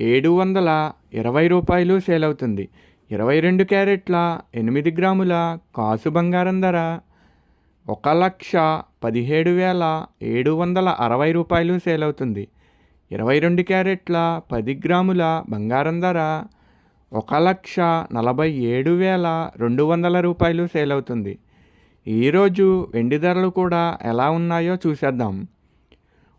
ఏడు వందల ఇరవై రూపాయలు సేల్ అవుతుంది ఇరవై రెండు క్యారెట్ల ఎనిమిది గ్రాముల కాసు బంగారం ధర ఒక లక్ష పదిహేడు వేల ఏడు వందల అరవై రూపాయలు సేల్ అవుతుంది ఇరవై రెండు క్యారెట్ల పది గ్రాముల బంగారం ధర ఒక లక్ష నలభై ఏడు వేల రెండు వందల రూపాయలు సేల్ అవుతుంది ఈరోజు వెండి ధరలు కూడా ఎలా ఉన్నాయో చూసేద్దాం.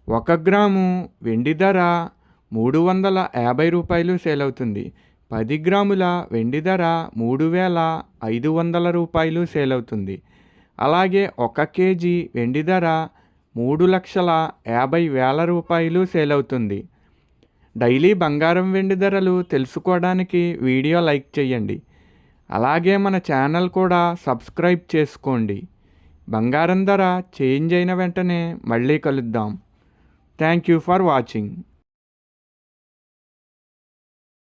ఒక గ్రాము వెండి ధర మూడు వందల యాభై రూపాయలు సేల్ అవుతుంది పది గ్రాముల వెండి ధర మూడు వేల ఐదు వందల రూపాయలు సేల్ అవుతుంది అలాగే ఒక కేజీ వెండి ధర మూడు లక్షల యాభై వేల రూపాయలు సేల్ అవుతుంది డైలీ బంగారం వెండి ధరలు తెలుసుకోవడానికి వీడియో లైక్ చేయండి. అలాగే మన ఛానల్ కూడా సబ్స్క్రైబ్ చేసుకోండి. బంగారం ధర చేంజ్ అయిన వెంటనే మళ్ళీ కలుద్దాం. Thank you for watching.